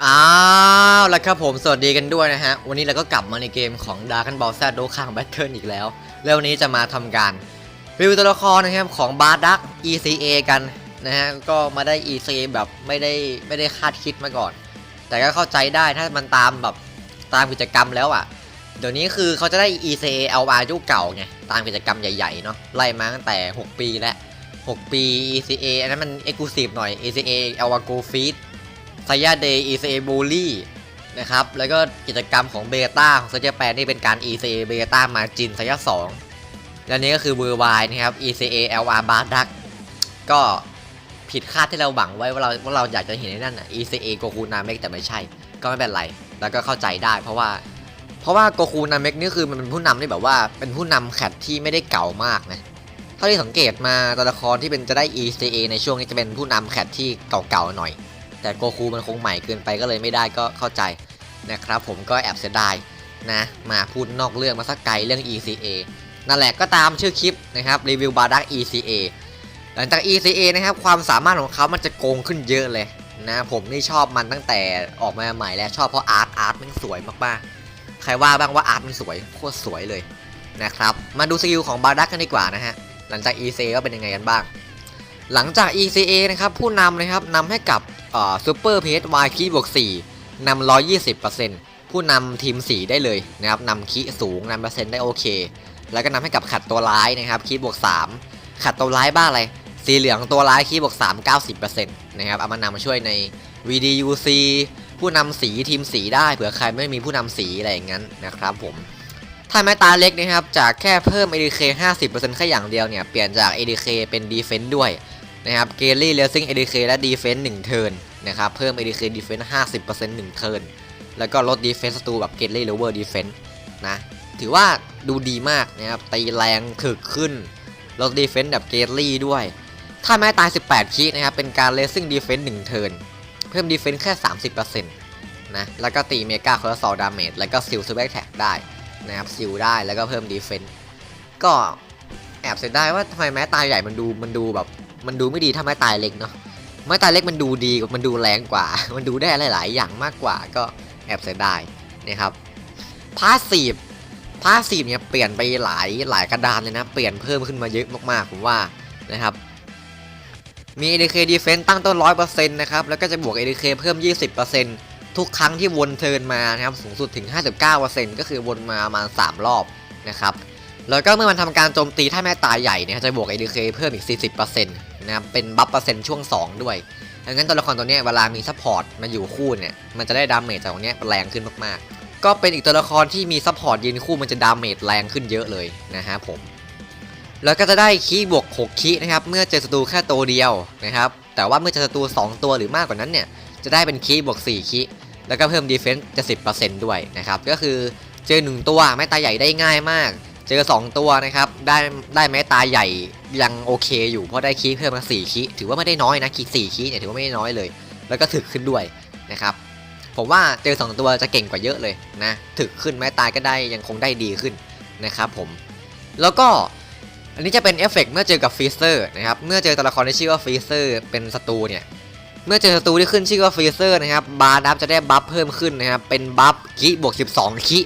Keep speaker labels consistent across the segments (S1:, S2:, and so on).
S1: อ้าวแล้วครับผมสวัสดีกันด้วยนะฮะ วันนี้เราก็กลับมาในเกมของ d a r k a n Ball Z โดคางแบทเทิลอีกแล้ว แล้ววันนี้จะมาทำการรีวิวตัวละครนะครับของบาร์ดัก ECA กันนะฮะ ก็มาได้ ECA แบบไม่ได้ไม่ได้คาดคิดมาก่อน แต่ก็เข้าใจได้ถ้ามันตามแบบตามกิจกรรมแล้วอะ เดี๋ยวนี้คือเขาจะได้ ECA LR ยุคเก่าไงตามกิจกรรมใหญ่ๆเนาะไล่มาตั้งแต่ 6 ปีแล้ว 6 ปี ECA อันนั้นมัน Exclusive หน่อย ECA LR Go Feed ไซยาเดย์ ECA Bully นะครับแล้วก็กิจกรรมของเบต้าของเซอร์เจแปนนี่เป็นการ ECA เบต้ามาจินไซยา2และนี้ก็คือเวอร์ไวนะครับ ECA LR Bar Duck ก็ผิดคาดที่เราหวังไว้ว่าเราว่าเราอยากจะเห็นในนั่นอะ ECA โกคูนาเมกแต่ไม่ใช่ ก็ไม่เป็นไร แล้วก็เข้าใจได้ เพราะว่า เพราะว่าโกคูนาเมกนี่คือมันเป็นผู้นำที่แบบว่าเป็นผู้นำแคทที่ไม่ได้เก่ามากนะเท่าที่สังเกตมาตัวละครที่เป็นจะได้ ECA ในช่วงนี้จะเป็นผู้นำแคทที่เก่าๆหน่อย แต่โกคูมันคงใหม่เกินไปก็เลยไม่ได้ก็เข้าใจนะครับผมก็แอบเสียดายนะมาพูดนอกเรื่องมาสักไกลเรื่อง ECA นั่นแหละก็ตามชื่อคลิปนะครับรีวิวบาร์ดัก ECA หลังจาก ECA นะครับความสามารถของเขามันจะโกงขึ้นเยอะเลยนะผมนี่ชอบมันตั้งแต่ออกมาใหม่แล้วชอบเพราะอาร์ตอาร์ตมันสวยมากๆ ใครว่าบ้างว่าอาร์ตมันสวยโคตรสวยเลยนะครับมาดูสกิลของบาร์ดักกันดีกว่านะฮะหลังจาก ECA ก็เป็นยังไงกันบ้าง หลังจาก ECA นะครับผู้นำนะครับนำให้กับ ซูเปอร์เพจวายคีบวก4นำ120%ผู้นำทีม4ได้เลยนะครับนำคีสูงนำเปอร์เซ็นต์ได้โอเค แล้วก็นำให้กับขัดตัวร้ายนะครับคีบวก3ขัดตัวร้ายบ้าอะไร สีเหลืองตัวร้ายคีบวก3 90%นต์นะครับเอามานำมาช่วยใน VDUC ผู้นำสีทีมสีได้เผื่อใครไม่มีผู้นำสีอะไรอย่างนั้นนะครับผมถ้าแม้ตาเล็กนะครับจากแค่เพิ่ม ADK 50%แค่อย่างเดียวเนี่ยเปลี่ยนจาก ADK เป็น Defense ด้วย นะครับเกลลี่เลซิ่ง ADK และ Defense 1เทิร์นนะครับเพิ่ม ADK Defense 50% 1เทิร์นแล้วก็ลด Defense ศัตรูแบบเกลลี่ Lower Defense นะถือว่าดูดีมากนะครับตีแรงถึกขึ้นลด Defense แบบเกลลี่ด้วย ถ้าแม้ตาย 18คีนะครับเป็นการเลซิ่ง Defense 1เทิร์นเพิ่ม Defense แค่ 30%นะแล้วก็ตีเมกาคอร์ซอลดาเมจแล้วก็ซิลซูเปอร์แท็กได้นะครับซิลได้แล้วก็เพิ่มดีเฟนต์ก็แอบเสียดายว่าทำไมแม้ตายใหญ่มันดูมันดูแบบ มันดูไม่ดีถ้าไม้ตายเล็กเนาะไม้ตายเล็กมันดูดีกว่ามันดูแรงกว่า มันดูได้หลาย ๆ อย่างมากกว่าก็แอบเสียดายนะครับพาสซีฟพาสซีฟเนี่ยเปลี่ยนไปหลายหลายกระดานเลยนะ เปลี่ยนเพิ่มขึ้นมาเยอะมากๆผมว่านะครับมี ADK Defense ตั้งต้น 100%นะครับ แล้วก็จะบวก ADK เพิ่ม 20%ทุกครั้งที่วนเทิร์นมานะครับ สูงสุดถึง 59%ก็คือวนมาประมาณ 3 รอบนะครับ แล้วก็เมื่อมันทำการโจมตีถ้าแม่ตายใหญ่เนี่ยจะบวก ADK เพิ่มอีก 40%นะครับเป็นบัฟเปอร์เซ็นต์ช่วง 2 ด้วยดังนั้นตัวละครตัวนี้เวลามีซัพพอร์ตมาอยู่คู่เนี่ยมันจะได้ดาเมจจากตรงนี้แรงขึ้นมากๆ ก็เป็นอีกตัวละครที่มีซัพพอร์ตยืนคู่มันจะดาเมจแรงขึ้นเยอะเลยนะฮะผมแล้วก็จะได้คีบวก 6 คีนะครับเมื่อเจอศัตรูแค่ตัวเดียวนะครับแต่ว่าเมื่อเจอศัตรู2 ตัวหรือมากกว่านั้นเนี่ยจะได้เป็นคีบวก 4 คีแล้วก็เพิ่มดีเฟนส์จะ10%ด้วยนะครับก็คือเจอ 1 ตัวแม้ตาใหญ่ได้ง่ายมาก จอ 2 ตัวนะครับ ได้ได้แม้ตาใหญ่ยังโอเคอยู่เพราะได้คีเพิ่มมา4คีถือว่าไม่ได้น้อยนะคีย์4คีเนี่ยถือว่าไม่ได้น้อยเลย แล้วก็ถึกขึ้นด้วยนะครับผมว่าเจอ 2 ตัวจะเก่งกว่าเยอะเลยนะถึกขึ้นแม้ตายก็ได้ยังคงได้ดีขึ้นนะครับผมแล้วก็อันนี้จะเป็นเอฟเฟกต์เมื่อเจอกับฟีเซอร์นะครับเมื่อเจอตัวละครที่ชื่อว่าฟีเซอร์เป็นศัตรูเนี่ยเมื่อเจอศัตรูที่ขึ้นชื่อว่าฟรีเซอร์นะครับบาร์นับจะได้บัฟเพิ่มขึ้นนะครับเป็นบัฟคิบวก12คิ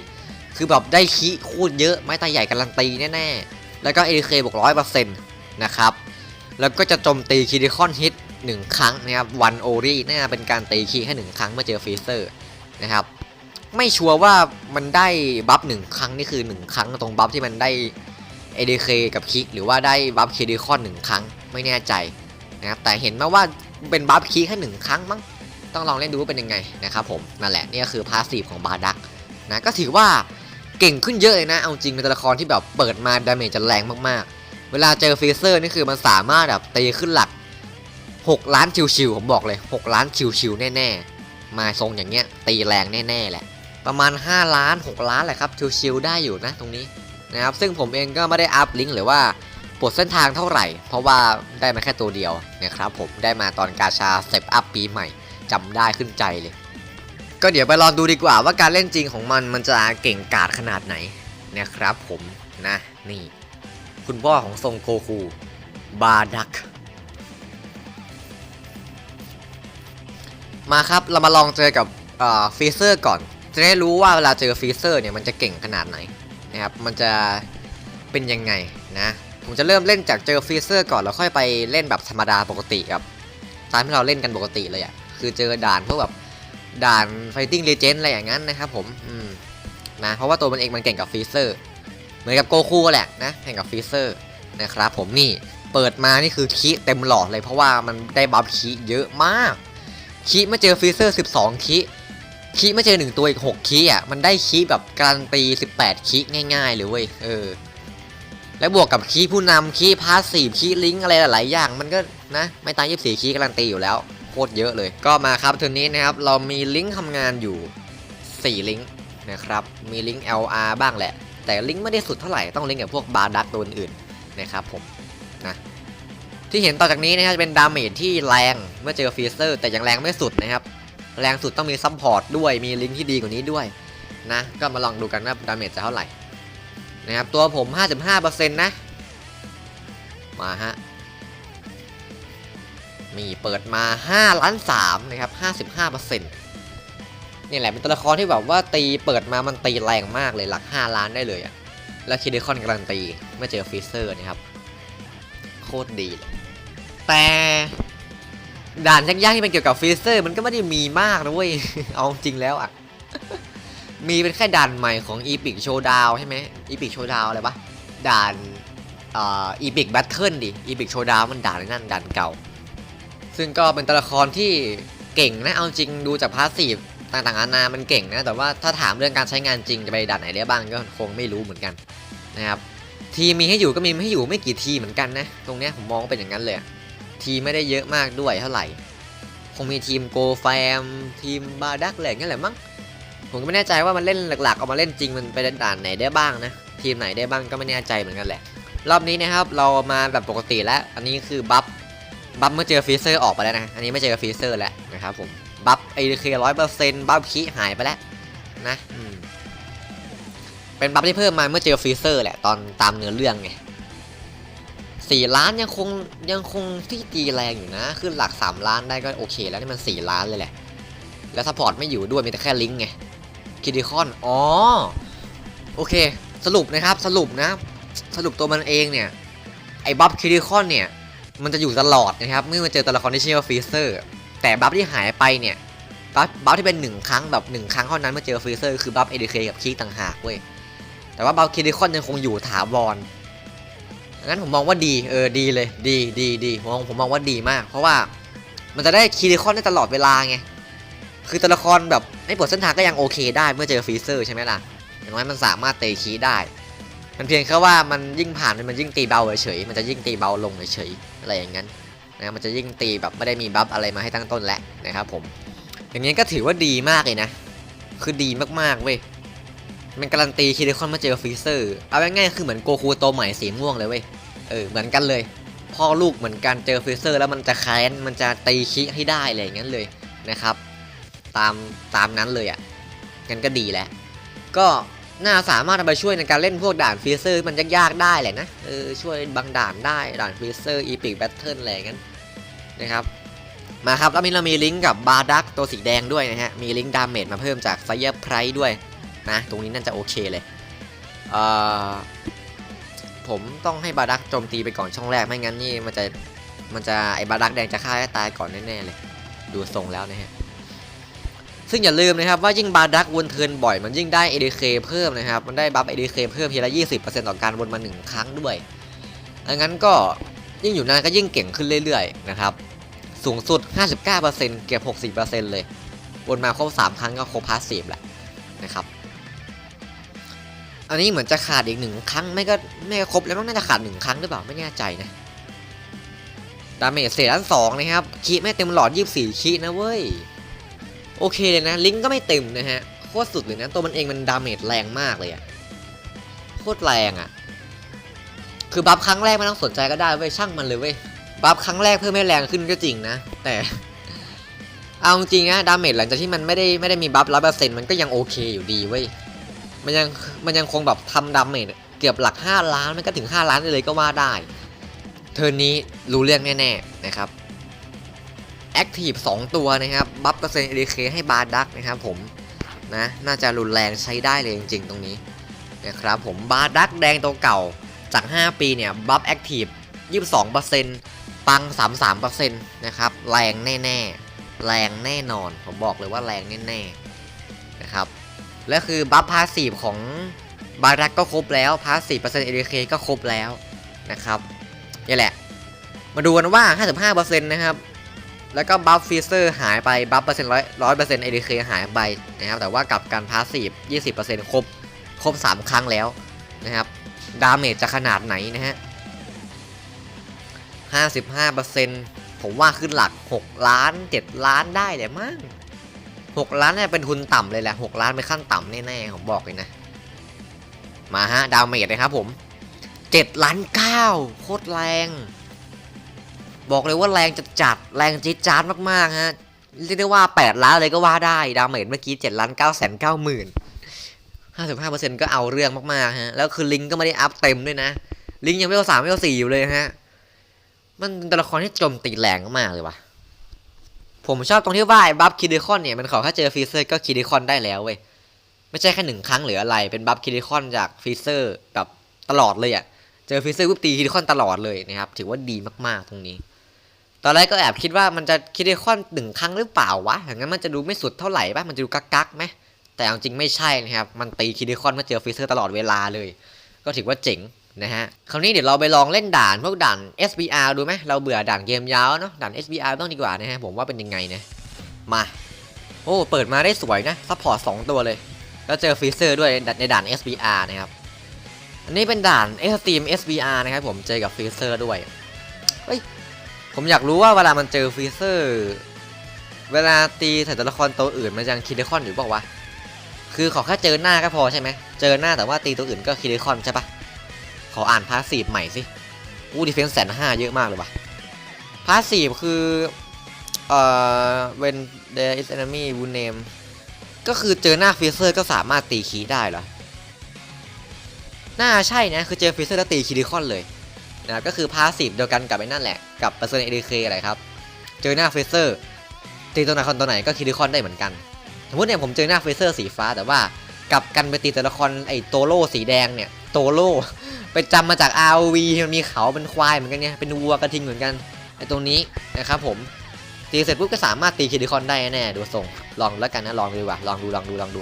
S1: คือแบบได้คิคูดเยอะไม้ตาใหญ่การันตีแน่ๆ แล้วก็ ADK บวกร้อยเปอร์เซ็นต์นะครับ แล้วก็จะโจมตีคิดิคอนฮิตหนึ่งครั้งนะครับวันโอรีน่าเป็นการตีคีแค่หนึ่งครั้งเมื่อเจอฟรีเซอร์นะครับ ไม่ชัวร์ว่ามันได้บัฟหนึ่งครั้งนี่คือหนึ่งครั้งตรงบัฟที่มันได้ ADK กับคิกหรือว่าได้บัฟคิดิคอนหนึ่งครั้งไม่แน่ใจนะครับแต่เห็นมาว่าเป็นบัฟคีแค่หนึ่งครั้งมั้งต้องลองเล่นดูว่าเป็นยังไงนะครับผมนั่นแหละนี่ก็คือพาสซีฟของบาร์ดักนะก็ถือว่า เก่งขึ้นเยอะเลยนะ เอาจริงเป็นตัวละครที่แบบเปิดมาดาเมจจะแรงมากๆ เวลาเจอฟรีเซอร์นี่คือมันสามารถแบบตีขึ้นหลัก 6 ล้านชิวๆผมบอกเลย 6 ล้านชิวๆแน่ๆ มาทรงอย่างเงี้ยตีแรงแน่ๆแหละ ประมาณ 5 ล้าน 6 ล้านแหละครับชิวๆได้อยู่นะตรงนี้นะครับ ซึ่งผมเองก็ไม่ได้อัพลิงก์หรือว่าปลดเส้นทางเท่าไหร่ เพราะว่าได้มาแค่ตัวเดียวนะครับผมได้มาตอนกาชาเซปอัพปีใหม่จำได้ขึ้นใจเลย ก็เดี๋ยวไปลองดูดีกว่าว่าการเล่นจริงของมันมันจะเก่งกาจขนาดไหนนะครับผมนะ นี่ คุณพ่อของทรงโกคู บาดัก มาครับเรามาลองเจอกับฟีเซอร์ก่อน จะได้รู้ว่าเวลาเจอฟีเซอร์เนี่ยมันจะเก่งขนาดไหนนะครับมันจะเป็นยังไงนะผมจะเริ่มเล่นจากเจอฟีเซอร์ก่อนแล้วค่อยไปเล่นแบบธรรมดาปกติครับตามที่เราเล่นกันปกติเลยอะ่ะคือเจอด่านพวกแบบ ด่าน Fighting Legend อะไรอย่างนั้นนะครับผมอืมนะเพราะว่าตัวมันเองมันเก่งกับฟรีเซอร์เหมือนกับโกคูแหละนะแข่งกับฟรีเซอร์นะครับผมนี่เปิดมานี่คือคีเต็มหลอดเลยเพราะว่ามันได้บัฟคีเยอะมากคีเมื่เจอฟรีเซอร์ 12คีคีเมื่เจอ 1 ตัวอีก 6คีอะมันได้คีแบบการันตี 18คีง่ายๆเลยเว้ยเออแล้วบวกกับคีผู้นำคีพาสซีฟคีลิงอะไรหลายๆอย่าง มันก็นะไม่ตาย24คีการันตีอยู่แล้ว ตรเยอะเลย ก็มาครับทอร์นี้นะครับเรามีลิงก์ทำงานอยู่ 4 ลิงก์นะครับ มีลิงก์ LR บ้างแหละ แต่ลิงก์ไม่ได้สุดเท่าไหร่ ต้องลิงก์กับพวกบาร์ดักตัวอื่นๆนะครับผมนะที่เห็นต่อจากนี้นะครับจะเป็นดาเมจที่แรงเมื่อเจอฟีเซอร์ แต่ยังแรงไม่สุดนะครับ แรงสุดต้องมีซัพพอร์ตด้วยมีลิงก์ที่ดีกว่านี้ด้วยนะก็มาลองดูกันว่าดาเมจจะเท่าไหร่นะครับตัวผม 55%นะมาฮะ มีเปิดมา5ล้าน3นะครับ55%นี่แหละเป็นตัวละครที่แบบว่าตีเปิดมามันตีแรงมากเลยหลัก 5 ล้านได้เลยอะแล้วคิดดิคอนการันตีเมื่อเจอฟีเซอร์นะครับ โคตรดีเลยแต่ด่านยากๆที่เป็นเกี่ยวกับฟีเซอร์มันก็ไม่ได้มีมากนะเว้ย เอาจริงแล้วอะมีเป็นแค่ด่านใหม่ของ Epic Showdown ใช่ไหม Epic Showdown อะไรปะด่านอ่อ Epic Battle ดิ Epic Showdown มันด่านนั่นด่านเก่า ซึ่งก็เป็นตัวละครที่เก่งนะเอาจริงดูจากพาสซีฟต่างๆนานามันเก่งนะแต่ว่าถ้าถามเรื่องการใช้งานจริงจะไปด่านไหนได้บ้างก็คงไม่รู้เหมือนกันนะครับทีมมีให้อยู่ก็มีไม่ให้อยู่ไม่กี่ทีเหมือนกันนะตรงเนี้ยผมมองเป็นอย่างนั้นเลยทีไม่ได้เยอะมากด้วยเท่าไหร่คงมีทีมโกแฟมทีมบาดักอะไรอย่างเงี้ยแหละมั้งผมก็ไม่แน่ใจว่ามันเล่นหลักๆเอามาเล่นจริงมันไปด่านไหนได้บ้างนะทีมไหนได้บ้างก็ไม่แน่ใจเหมือนกันแหละ รอบนี้นะครับเรามาแบบปกติแล้ว อันนี้คือบัฟ บัฟเมื่อเจอฟีเซอร์ออกไปแล้วนะ อันนี้ไม่เจอฟีเซอร์แล้วนะครับผม บัฟไอเคร้อยเปอร์เซ็นต์บัฟคีหายไปแล้วนะเป็นบัฟที่เพิ่มมาเมื่อเจอฟีเซอร์แหละ ตอนตามเนื้อเรื่องไงสี่ล้านยังคงยังคงที่ตีแรงอยู่นะ ขึ้นหลัก3ล้านได้ก็โอเค แล้วนี่มัน4ล้านเลยแหละ แล้วซัพพอร์ตไม่อยู่ด้วยมีแต่แค่ลิงก์ไงคิดิคอน อ๋อ โอเค สรุปนะครับ สรุปนะ สรุปตัวมันเองเนี่ย ไอ้บัฟคิดิคอนเนี่ย มันจะอยู่ตลอดนะครับเมื่อมันเจอตัวละครที่ชื่อว่าฟรีเซอร์แต่บัฟที่หายไปเนี่ยบัฟบัฟที่เป็นหนึ่งครั้งแบบหนึ่งครั้งเท่านั้นเมื่อเจอฟรีเซอร์คือบัฟเอเดเคกับคีต่างหากเว้ยแต่ว่าบัฟคิดิคอนยังคงอยู่ถาวรงั้นผมมองว่าดีเออดีเลยดีดีดีผมมองผมมองว่าดีมาก เพราะว่ามันจะได้คิดิคอนได้ตลอดเวลาไงคือตัวละครแบบไม่ปวดเส้นทางก็ยังโอเคได้เมื่อเจอฟรีเซอร์ใช่ไหมล่ะอย่างน้อยมันสามารถเตะคีได้ มันเพียงแค่ว่ามันยิ่งผ่านมันยิ่งตีเบาเฉยมันจะยิ่งตีเบาลงเฉยอะไรอย่างนั้นนะมันจะยิ่งตีแบบไม่ได้มีบัฟอะไรมาให้ตั้งต้นแล้วนะครับผม อย่างนี้ก็ถือว่าดีมากเลยนะ คือดีมากๆเว้ยมันการันตีคิดคอนมาเจอฟรีเซอร์ เอาง่ายๆคือเหมือนโกคูโตใหม่สีม่วงเลยเว้ย เออเหมือนกันเลย พ่อลูกเหมือนกันเจอฟรีเซอร์แล้วมันจะแค้นมันจะตีคิให้ได้อะไรอย่างนั้นเลยนะครับ ตามตามนั้นเลยอะ่ะงั้นก็ดีแหละ ก็ น่าสามารถเอาไปช่วยในการเล่นพวกด่านฟรีเซอร์มันยากๆได้แหละนะเออช่วยบางด่านได้ด่านฟรีเซอร์อีพิกแบทเทิลอะไรงนั้นนะครับมาครับแล้วมีเรามีลิงก์กับบาร์ดักตัวสีแดงด้วยนะฮะมีลิงก์ดาเมจมาเพิ่มจากไฟเ r อร์ไพรด้วยนะตรงนี้น่าจะโอเคเลยเอ่อผมต้องให้บาร์ดักโจมตีไปก่อนช่องแรกไม่งั้นนี่มันจะมันจะไอ้บาร์ดักแดงจะฆ่าให้ตายก่อนแน่ๆเลย ดูทรงแล้วนะฮะ ซึ่งอย่าลืมนะครับว่ายิ่งบาร์ดักวนเทินบ่อยมันยิ่งได้ ADK เพิ่มนะครับ มันได้บัฟ ADK เพิ่มทีละ 20%ต่อการวนมา 1 ครั้งด้วยดังนั้นก็ยิ่งอยู่นานก็ยิ่งเก่งขึ้นเรื่อยๆนะครับ สูงสุด 59%เก็บ60%เลย วนมาครบ 3 ครั้งก็ครบพาสซีฟแหละนะครับ อันนี้เหมือนจะขาดอีกหนึ่งครั้งไม่ก็ไม่ครบแล้วมั้งน่าจะขาดหนึ่งครั้งหรือเปล่าไม่แน่ใจนะดาเมจเศษอันสองนะครับคีไม่เต็มหลอด 24คีนะเว้ย โอเคเลยนะ ลิงก์ก็ไม่เต็มนะฮะ โคตรสุดเลยนะ ตัวมันเองมันดาเมจแรงมากเลยอะโคตรแรงอะคือบัฟครั้งแรกไม่ต้องสนใจก็ได้เว้ยช่างมันเลยเว้ยบัฟครั้งแรกเพิ่มให้แรงขึ้นก็จริงนะ แต่ เอาจริงนะดาเมจหลังจากที่มันไม่ได้ไม่ได้มีบัฟร้อยเปอร์เซ็นต์มันก็ยังโอเคอยู่ดีเว้ยมันยังมันยังคงแบบทำดาเมจเกือบหลัก 5 ล้านมันก็ถึง 5 ล้านเลยก็ว่าได้ เทอร์นนี้รู้เรื่องแน่ๆนะครับ แอคทีฟ2ตัวนะครับ บัฟเปอร์เซ็นต์ ADK ให้บาร์ดักนะครับผมนะน่าจะรุนแรงใช้ได้เลยจริงๆ ตรงนี้นะครับผมบาร์ดักแดงตัวเก่าจาก 5 ปีเนี่ย บัฟแอคทีฟ22%ปัง 33%นะครับ แรงแน่ๆ แรงแน่นอน ผมบอกเลยว่าแรงแน่ๆนะครับและคือบัฟพาสีฟของบาร์ดักก็ครบแล้วพาสีฟเปอร์เซ็นต์ ADK ก็ครบแล้วนะครับนี่แหละ มาดูกันว่า 55%นะครับ แล้วก็บัฟฟีเซอร์หายไปบัฟเปอร์เซ็นต์ร้อยร้อยเปอร์เซ็นต์ ADK หายไปนะครับแต่ว่ากับการพาสซีฟ20%ครบครบ3ครั้งแล้วนะครับดาเมจจะขนาดไหนนะฮะ55%ผมว่าขึ้นหลัก6ล้าน7ล้านได้เลยมั้ง6ล้านเนี่ยเป็นทุนต่ำเลยแหละ6ล้านเป็นขั้นต่ำแน่ๆผมบอกเลยนะมาฮะดาเมจนะครับผม7ล้าน9โคตรแรง บอกเลยว่าแรงจัดจัดแรงจี๊ดจ๊าดมากๆฮะเรียกได้ว่า 8 ล้านเลยก็ว่าได้ ดาเมจเมื่อกี้7ล้าน9แสน9หมื่น55%ก็เอาเรื่องมากๆฮะแล้วคือลิงก์ก็ไม่ได้อัพเต็มด้วยนะ ลิงก์ยังไม่เอาสามไม่เอาสี่อยู่เลยฮะมันเป็นตัวละครที่โจมตีแรงมากเลยว่ะผมชอบตรงที่ว่าไอ้บัฟคิดิคอนเนี่ยมันขอแค่เจอฟีเซอร์ก็คิดิคอนได้แล้วเว้ยไม่ใช่แค่หนึ่งครั้งหรืออะไรเป็นบัฟคิดิคอนจากฟีเซอร์แบบตลอดเลยอะ่ะเจอฟีเซอร์ปุ๊บตีคิดิคอนตลอดเลยนะครับถือว่าดีมากๆตรงนี้ ตอนแรกก็แอบคิดว่ามันจะคิดิคอนหนึ่งครั้งหรือเปล่าวะอย่างนั้นมันจะดูไม่สุดเท่าไหร่ป่ะมันจะดูกักกักๆไหมแต่เอาจริงไม่ใช่นะครับมันตีคิดิคอนมาเจอฟีเซอร์ตลอดเวลาเลย ก็ถือว่าเจ๋งนะฮะคราวนี้เดี๋ยวเราไปลองเล่นด่านพวกด่าน SBR ดูไหมเราเบื่อด่านเกมยาวเนาะด่าน SBR ต้องดีกว่านะฮะผมว่าเป็นยังไงนะมาโอ้เปิดมาได้สวยนะซัพพอร์ต2ตัวเลย แล้วเจอฟีเซอร์ด้วยในด่าน SBR นะครับอันนี้เป็นด่าน Extreme SBR นะครับผมเจอกับฟีเซอร์ด้วย ผมอยากรู้ว่าเวลามันเจอฟรีเซอร์ เวลาตีใส่ตัวละครตัวอื่นมันยังคิดคอนอยู่เปล่าวะ คือขอแค่เจอหน้าก็พอใช่ไหม เจอหน้าแต่ว่าตีตัวอื่นก็คิดคอนใช่ปะขออ่านพาสซีฟใหม่สิ อู้ดีเฟนส์แสนห้าเยอะมากเลยวะพาสซีฟคือเอ่อ when there is enemy w o u n name ก็คือเจอหน้าฟรีเซอร์ก็สามารถตีคีได้เหรอ น่าใช่นะ คือเจอฟรีเซอร์แล้วตีคิดิคอนเลย นะครับก็คือพาสซีฟเดียวกันกับไอ้นั่นแหละกับเปอร์เซ็นต์ ADK อะไรครับ เจอหน้าเฟเซอร์ตีตัวไหนคนตัวไหนก็คิดิคอนได้เหมือนกัน สมมติเนี่ยผมเจอหน้าเฟเซอร์สีฟ้าแต่ว่ากลับกันไปตีตัวละครไอ้โตโร่สีแดงเนี่ยโตโร่ไปจำมาจาก ROV มันมีเขาเป็นควายเหมือนกันเนี่ยเป็นวัวกระทิงเหมือนกันไอ้ตรงนี้นะครับผมตีเสร็จปุ๊บก็สามารถตีคิดิคอนได้แน่ดูทรงลองแล้วกันนะลองดูว่าลองดูลองดูลองดู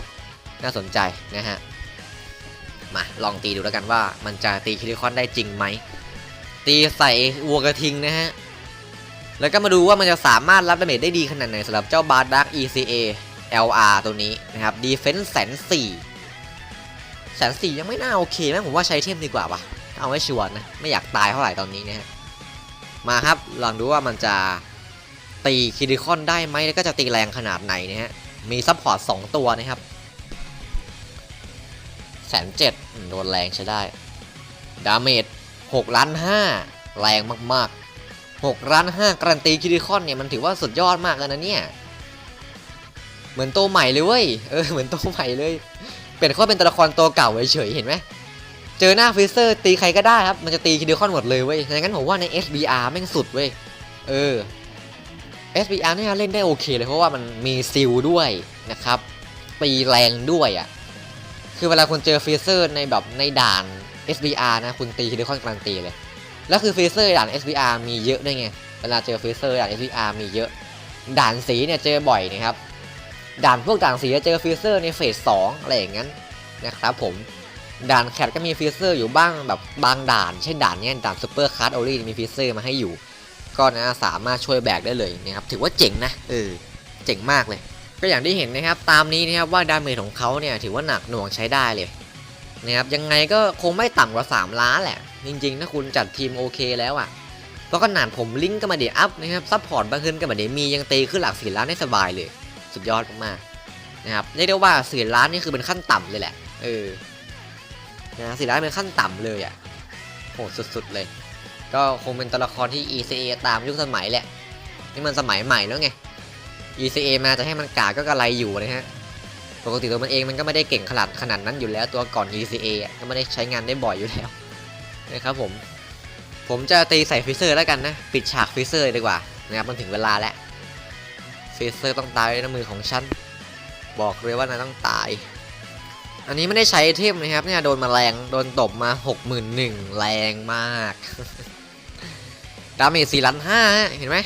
S1: น่าสนใจนะฮะมาลองตีดูแล้วกันว่ามันจะตีคิดิคอนได้จริงไหม ตีใส่วัวกระทิงนะฮะ แล้วก็มาดูว่ามันจะสามารถรับดาเมจได้ดีขนาดไหนสำหรับเจ้าบาร์ดัก ECA LR ตัวนี้นะครับ Defense แสนสี่แสนสี่ยังไม่น่าโอเคไหมผมว่าใช้เทมดีกว่าปะเอาไว้ชัวร์นะ ไม่อยากตายเท่าไหร่ตอนนี้นะฮะ มาครับ ลองดูว่ามันจะตีคิริคอนได้ไหมแล้วก็จะตีแรงขนาดไหนนะฮะ มีซัพพอร์ตสองตัวนะครับแสนเจ็ดโดนแรงใช้ได้ ดาเมจ หกล้านห้าแรงมากๆหกล้านห้าการันตีคิริคอนเนี่ยมันถือว่าสุดยอดมากเลยนะเนี่ย เหมือนตัวใหม่เลยเว้ย เออเหมือนตัวใหม่เลย เปลี่ยนข้อเป็นตัวละครตัวเก่าเฉยๆเห็นไหมเจอหน้าฟิเซอร์ตีใครก็ได้ครับ มันจะตีคิดิคอนหมดเลยเว้ยดังนั้นผมว่าใน SBR แม่งสุดเว้ย เออ SBR เนี่ยเล่นได้โอเคเลยเพราะว่ามันมีซิลด้วยนะครับตีแรงด้วยอะ่ะคือเวลาคุณเจอฟิเซอร์ในแบบในด่าน SBR นะคุณตีคิดิคอนการันตีเลย แล้วคือฟิเซอร์ด่าน SBR มีเยอะด้วยไง เวลาเจอฟิเซอร์ด่าน SBR มีเยอะ ด่านสีเนี่ยเจอบ่อยนะครับ ด่านพวกด่านสีจะเจอฟิเซอร์ในเฟสสองอะไรอย่างนั้นนะครับผม ด่านแคทก็มีฟิเซอร์อยู่บ้างแบบบางด่าน เช่นด่านนี้ด่านซูเปอร์คัสโอลี่มีฟิเซอร์มาให้อยู่ ก็นะสามารถช่วยแบกได้เลยนะครับถือว่าเจ๋งนะเออเจ๋งมากเลย ก็อย่างที่เห็นนะครับตามนี้นะครับว่าดาเมจของเขาเนี่ยถือว่าหนักหน่วงใช้ได้เลย นะครับยังไงก็คงไม่ต่ำกว่า 3 ล้านแหละ จริงๆ ถ้าคุณจัดทีมโอเคแล้วอะ่ะเพราะขนาดผมลิงก์ก็มาเดี๋ยวอัพนะครับซัพพอร์ตบางคืนก็มาเดี๋ยวมียังตีขึ้นหลักสี่ล้านได้สบายเลย สุดยอดมากๆนะครับเรียกได้ว่าสี่ล้านนี่คือเป็นขั้นต่ำเลยแหละเออนะสี่ล้านเป็นขั้นต่ำเลยอะ่ะโหสุดๆเลย ก็คงเป็นตัวละครที่ ECA ตามยุคสมัยแหละนี่มันสมัยใหม่แล้วไง ECA มาจะให้มันกาก็กระไรอยู่นะฮะ ปกติตัวมันเองมันก็ไม่ได้เก่งขนาดขนาดนั้นอยู่แล้วตัวก่อน ECA ก็ไม่ได้ใช้งานได้บ่อยอยู่แล้วนะครับผมผมจะตีใส่ฟิเซอร์แล้วกันนะ ปิดฉากฟิเซอร์ดีกว่านะครับมันถึงเวลาแล้วเฟเซอร์ต้องตายด้วยน้ำมือของฉันบอกเลยว่านายต้องตาย อันนี้ไม่ได้ใช้เทมนะครับเนี่ยโดนมาแรงโดนตบมา 61,000แรงมากดาเมจ4ล้านห้าเห็นไหม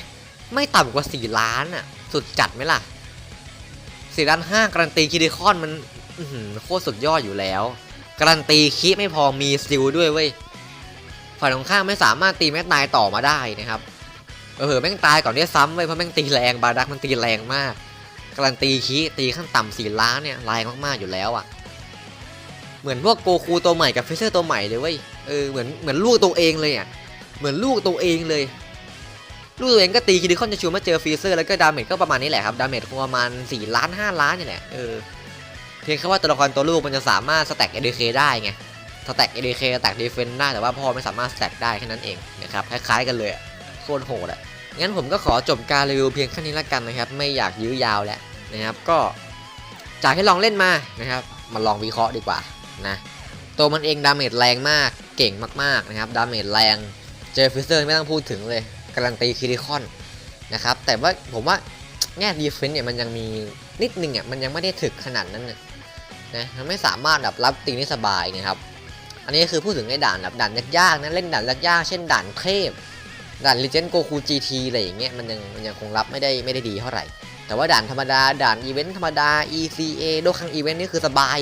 S1: ไม่ต่ำกว่า4ล้านอะสุดจัดไหมล่ะ 4ล้านห้าการันตีคิดิคอนมันโคตรสุดยอดอยู่แล้ว การันตีคิไม่พอมีซิลด้วยเว้ยฝ่ายตรงข้ามไม่สามารถตีแม่ตายต่อมาได้นะครับเออแม่งตายก่อนที่ซ้ำเว้ยเพราะแม่งตีแรงบาดักมันตีแรงมากการันตีคีตีขั้นต่ำสี่ล้านเนี่ยแรงมากๆอยู่แล้วอะ่ะเหมือนพวกโกคูตัวใหม่กับเฟเซอร์ตัวใหม่เลยเว้ยเออเหมือนเหมือนลูกตัวเองเลยอะ่ะเหมือนลูกตัวเองเลย ลูกตัวเองก็ตีคิดิคอนจะชูมาเจอฟีเซอร์แล้วก็ดาเมจก็ประมาณนี้แหละครับ ดาเมจคงประมาณ 4 ล้าน 5 ล้านนี่แหละ เออ เพียงแค่ว่าตัวละครตัวลูกมันจะสามารถสแต็ก ADK ได้ไง สแต็ก ADK สแต็กดีเฟนได้แต่ว่าพ่อไม่สามารถสแต็กได้แค่นั้นเองนะครับ คล้ายๆกันเลยโคตรโหดอะ งั้นผมก็ขอจบการรีวิวเพียงแค่นี้ละกันนะครับ ไม่อยากยื้อยาวแล้วนะครับ ก็จากให้ลองเล่นมานะครับ มาลองวิเคราะห์ดีกว่านะ ตัวมันเองดาเมจแรงมาก เก่งมากๆนะครับ ดาเมจแรง เจอฟิเซอร์ไม่ต้องพูดถึงเลย การันตีคิริคอนนะครับแต่ว่าผมว่าแง่ดีเฟนต์เนี่ยมันยังมีนิดนึงอะมันยังไม่ได้ถึกขนาดนั้นนะนะมันไม่สามารถแบบรับตีได้สบายนะครับ อันนี้คือพูดถึงในด่านแบบด่านยากๆนะเล่นด่านยากๆเช่นด่านเทพด่านลิเจนโกคูจีทีอะไรอย่างเงี้ยมันยังมันยังคงรับไม่ได้ไม่ได้ดีเท่าไหร่ แต่ว่าด่านธรรมดาด่านอีเวนต์ธรรมดา ECA โดครั้งอีเวนต์นี่คือสบาย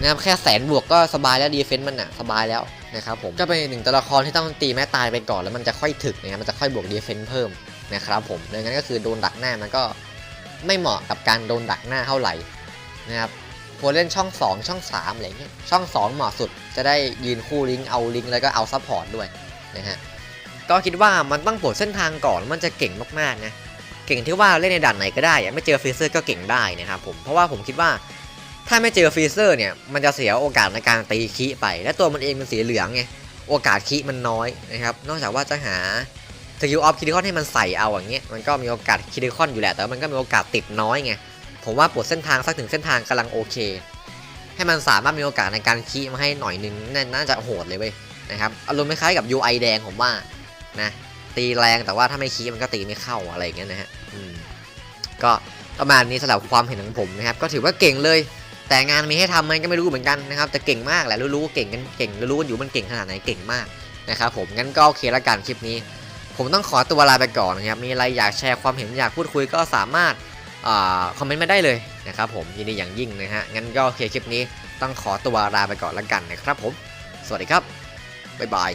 S1: นะครับแค่แสนบวกก็สบายแล้วดีเฟนต์มันอะสบายแล้วนะครับผมก็เป็นหนึ่งตัวละครที่ต้องตีแม่ตายไปก่อนแล้วมันจะค่อยถึกนะครับมันจะค่อยบวกดีเฟนต์เพิ่มนะครับผมดังนั้นก็คือโดนดักหน้ามันก็ไม่เหมาะกับการโดนดักหน้าเท่าไหร่นะครับควรเล่นช่อง 2 ช่อง3อะไรเงี้ยช่อง 2 เหมาะสุดจะได้ยืนคู่ลิงก์เอาลิงก์แล้วก็เอาซัพพอร์ตด้วยนะฮะก็คิดว่ามันต้องปลดเส้นทางก่อนมันจะเก่งมากๆนะเก่งที่ว่าเล่นในด่านไหนก็ได้อะไม่เจอฟรีเซอร์ก็เก่งได้นะครับผมเพราะว่าผมคิดว่า ถ้าไม่เจอฟรีเซอร์เนี่ยมันจะเสียโอกาสในการตีคีไป และตัวมันเองมันสีเหลืองไงโอกาสคีมันน้อยนะครับนอกจากว่าจะหาสกิลออฟคิดิคอนให้มันใส่เอาอย่างเงี้ยมันก็มีโอกาสคิดิคอนอยู่แหละแต่มันก็มีโอกาสติดน้อยไงผมว่าปลดเส้นทางสักถึงเส้นทางกำลังโอเค ให้มันสามารถมีโอกาสในการคีมาให้หน่อยนึงน่าน่าจะโหดเลยเว้ยนะครับอารมณ์คล้ายๆกับ UI แดงผมว่านะตีแรงแต่ว่าถ้าไม่คีมันก็ตีไม่เข้าอะไรอย่างเงี้ยนะฮะก็ประมาณนี้สำหรับความเห็นของผมนะครับก็ถือว่าเก่งเลย แต่งานมีให้ทำมันก็ไม่รู้เหมือนกันนะครับแต่เก่งมากแหละรู้ๆว่าเก่งกันเก่งรู้ๆกันอยู่มันเก่งขนาดไหนเก่งมากนะครับผมงั้นก็โอเคละกันคลิปนี้ ผมต้องขอตัวลาไปก่อนนะครับมีอะไรอยากแชร์ความเห็นอยากพูดคุยก็สามารถอคอมเมนต์มาได้เลยนะครับผมยินดีอย่างยิ่งนะฮะงั้นก็โอเคคลิปนี้ต้องขอตัวลาไปก่อนละกันนะครับผม สวัสดีครับบ๊ายบาย